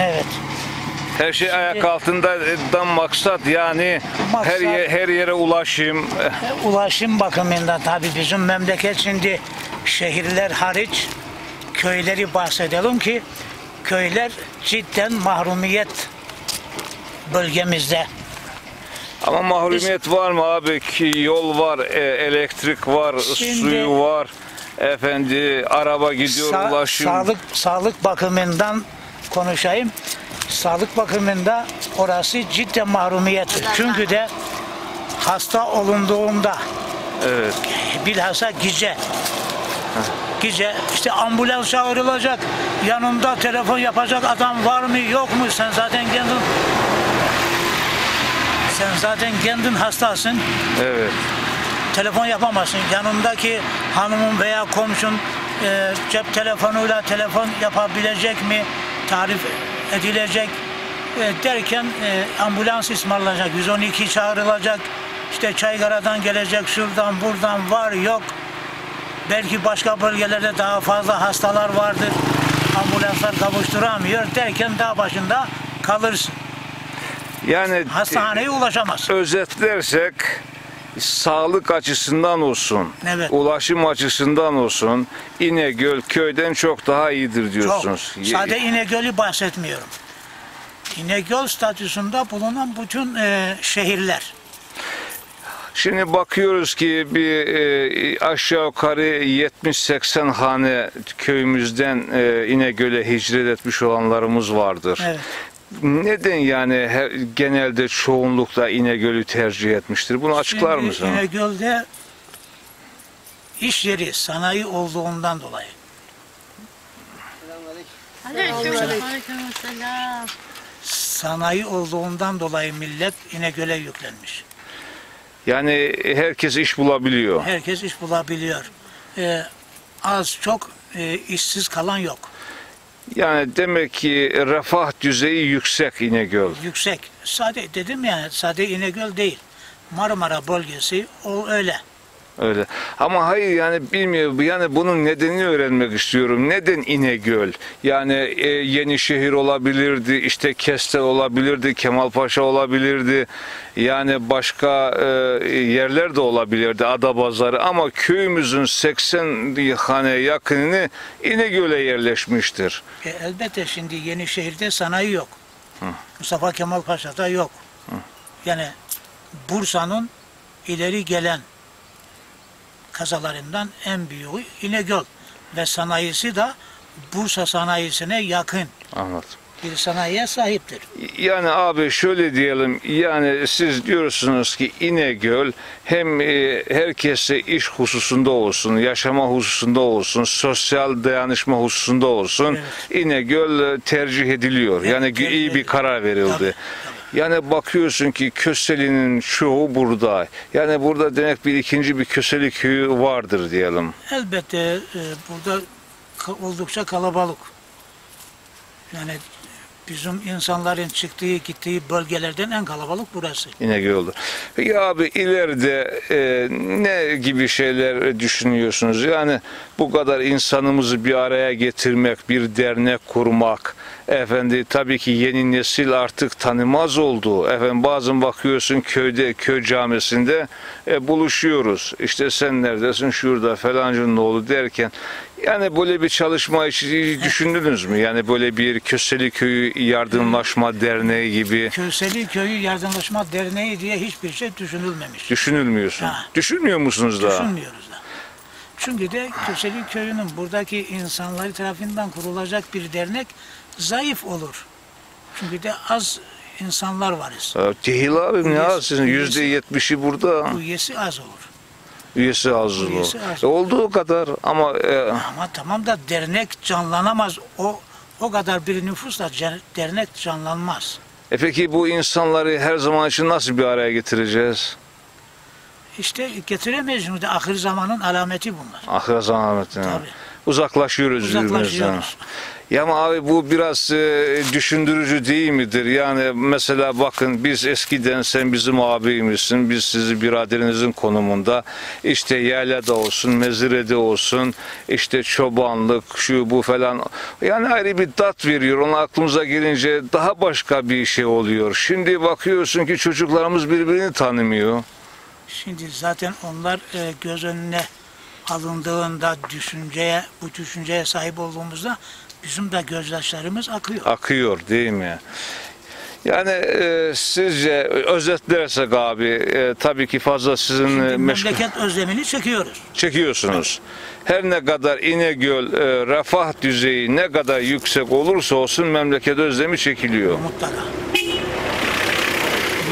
Evet. Her şey ayak altından maksat yani Maksat- her ye- her yere ulaşım. E, Ulaşım bakımından tabii bizim memleket şimdi şehirler hariç köyleri bahsedelim ki köyler cidden mahrumiyet bölgemizde. Ama mahrumiyet var mı abi ki yol var, e, elektrik var, Şimdi- suyu var. Efendi araba gidiyor Sa- ulaşım. Sağlık sağlık bakımından konuşayım. Sağlık bakımında orası cidden mahrumiyettir. Çünkü de hasta olunduğunda Evet. bilhassa gece gece işte ambulans çağrılacak yanında telefon yapacak adam var mı yok mu sen zaten kendin sen zaten kendin hastasın Evet. telefon yapamazsın yanındaki hanımın veya komşun e, cep telefonuyla telefon yapabilecek mi tarif edilecek. E, derken e, ambulans ısmarlanacak 112 çağrılacak. İşte Çaygara'dan gelecek şuradan buradan var yok. Belki başka bölgelerde daha fazla hastalar vardır. Ambulanslar kavuşturamıyor derken dağ başında kalırsın. Yani hastaneye ulaşamazsın. özetlersek sağlık açısından olsun, Evet. ulaşım açısından olsun İnegöl köyden çok daha iyidir diyorsunuz. Çok. Sade İnegöl'ü bahsetmiyorum. İnegöl statüsünde bulunan bütün e, şehirler. Şimdi bakıyoruz ki bir e, aşağı yukarı 70-80 hane köyümüzden e, İnegöl'e hicret etmiş olanlarımız vardır. Evet. Neden yani her, genelde çoğunlukla İnegöl'ü tercih etmiştir? Bunu açıklar Şimdi mısın? İnegöl'de iş yeri, sanayi olduğundan dolayı. Aleykümselam. Sanayi olduğundan dolayı millet İnegöl'e yüklenmiş. Yani herkes iş bulabiliyor. Herkes iş bulabiliyor. E, az çok e, işsiz kalan yok. Yani demek ki refah düzeyi yüksek İnegöl. Yüksek. Sade dedim ya, sade İnegöl değil. Marmara bölgesi o öyle. Öyle. Ama hayır yani bilmiyorum. Yani bunun nedenini öğrenmek istiyorum. Neden İnegöl? Yani e, Yenişehir olabilirdi, işte Kestel olabilirdi, Kemalpaşa olabilirdi. Yani başka e, yerler de olabilirdi, Adapazarı. Ama köyümüzün 80 hane yakınını İnegöl'e yerleşmiştir. E, elbette şimdi Yenişehir'de sanayi yok. Mustafa Kemal Paşa'da yok. Yani Bursa'nın ileri gelen kazalarından en büyüğü İnegöl ve sanayisi de Bursa sanayisine yakın Anladım. bir sanayiye sahiptir. Yani abi şöyle diyelim yani siz diyorsunuz ki İnegöl hem e, herkese iş hususunda olsun, yaşama hususunda olsun, sosyal dayanışma hususunda olsun İnegöl e, tercih ediliyor. Evet, yani iyi bir karar verildi. Tabii, Yani bakıyorsun ki Köseli'nin çoğu burada. Yani burada demek bir ikinci bir Köseli köyü vardır diyelim. Elbette e, burada oldukça kalabalık. Yani bizim insanların çıktığı gittiği bölgelerden en kalabalık burası. İnegöl'dür. Peki abi ileride e, ne gibi şeyler düşünüyorsunuz? Yani bu kadar insanımızı bir araya getirmek, bir dernek kurmak. Efendi tabii ki yeni nesil artık tanımaz oldu. Efendim bazen bakıyorsun köyde, köy camisinde e, buluşuyoruz. İşte sen neredesin şurada falancının oğlu derken yani böyle bir çalışma hiç düşündünüz mü? Yani böyle bir Köseli Köyü Yardımlaşma Derneği gibi Köseli Köyü Yardımlaşma Derneği diye hiçbir şey düşünülmemiş. Düşünülmüyorsun. Ha. Düşünmüyor musunuz daha? Düşünmüyoruz da. Çünkü de Köseli Köyü'nün buradaki insanları tarafından kurulacak bir dernek zayıf olur. Çünkü de az insanlar varız. Ya Değil abi ne Üyesi- az sizin yüzde yetmişi burada Üyesi az olur. Üyesi az. Üyesi az. E, Olduğu kadar ama e, Ama tamam da dernek canlanamaz. O o kadar bir nüfusla cer- dernek canlanmaz. e peki bu insanları her zaman için nasıl bir araya getireceğiz? İşte getiremeyiz şimdi ahir zamanın alameti bunlar. Ahiret zahmetine. Tabii. Uzaklaşıyoruz. Uzaklaşıyoruz. Ya ama abi bu biraz e, düşündürücü değil midir? Yani mesela bakın biz eskiden sen bizim abimizsin, biz sizi biraderinizin konumunda işte yerlerde olsun, mezirede olsun, işte çobanlık, şu bu falan. Yani ayrı bir tat veriyor. Onun aklımıza gelince daha başka bir şey oluyor. Şimdi bakıyorsun ki çocuklarımız birbirini tanımıyor. Şimdi zaten onlar e, göz önüne alındığında düşünceye, bu düşünceye sahip olduğumuzda bizim de gözyaşlarımız akıyor. akıyor değil mi? Yani e, sizce özetlersek abi e, tabii ki fazla sizin Şimdi meşgul memleket özlemini çekiyoruz. çekiyorsunuz. Her ne kadar İnegöl e, refah düzeyi ne kadar yüksek olursa olsun memleket özlemi çekiliyor. Mutlaka.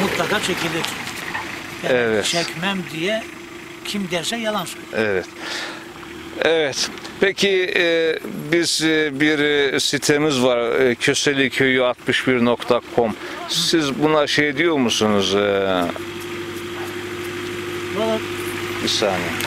Mutlaka çekilir. Yani Evet. Çekmem diye kim derse yalan söylüyor. Evet. Evet. Peki e, biz e, bir e, sitemiz var e, köseliköyü61.com. Siz buna şey diyor musunuz? E, Valla bir saniye.